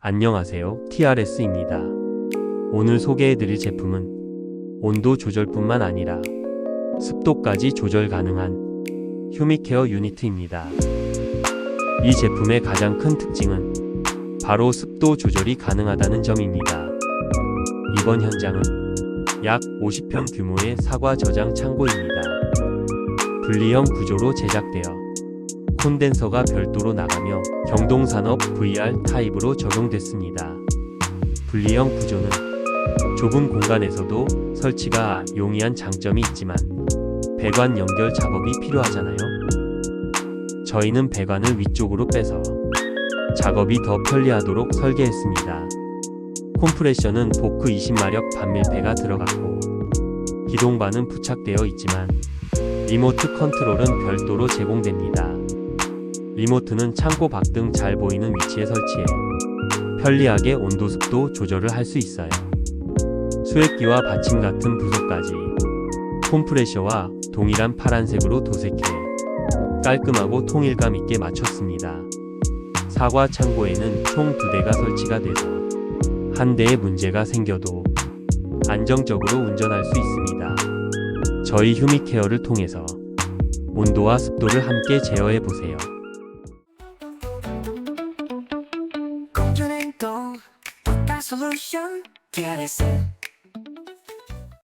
안녕하세요. TRS입니다. 오늘 소개해드릴 제품은 온도 조절뿐만 아니라 습도까지 조절 가능한 휴미케어 유니트입니다. 이 제품의 가장 큰 특징은 바로 습도 조절이 가능하다는 점입니다. 이번 현장은 약 50평 규모의 사과 저장 창고입니다. 분리형 구조로 제작되어 콘덴서가 별도로 나가며 경동산업 VR 타입으로 적용됐습니다. 분리형 구조는 좁은 공간에서도 설치가 용이한 장점이 있지만 배관 연결 작업이 필요하잖아요. 저희는 배관을 위쪽으로 빼서 작업이 더 편리하도록 설계했습니다. 콤프레셔는 포크 20마력 반밀폐가 들어갔고 기동반은 부착되어 있지만 리모트 컨트롤은 별도로 제공됩니다. 리모트는 창고 밖 등 잘 보이는 위치에 설치해 편리하게 온도 습도 조절을 할 수 있어요. 수액기와 받침 같은 부속까지 콤프레셔와 동일한 파란색으로 도색해 깔끔하고 통일감 있게 맞췄습니다. 사과 창고에는 총두 대가 설치가 돼서 한 대에 문제가 생겨도 안정적으로 운전할 수 있습니다. 저희 휴미케어를 통해서 온도와 습도를 함께 제어해 보세요. 행동 That solution TRS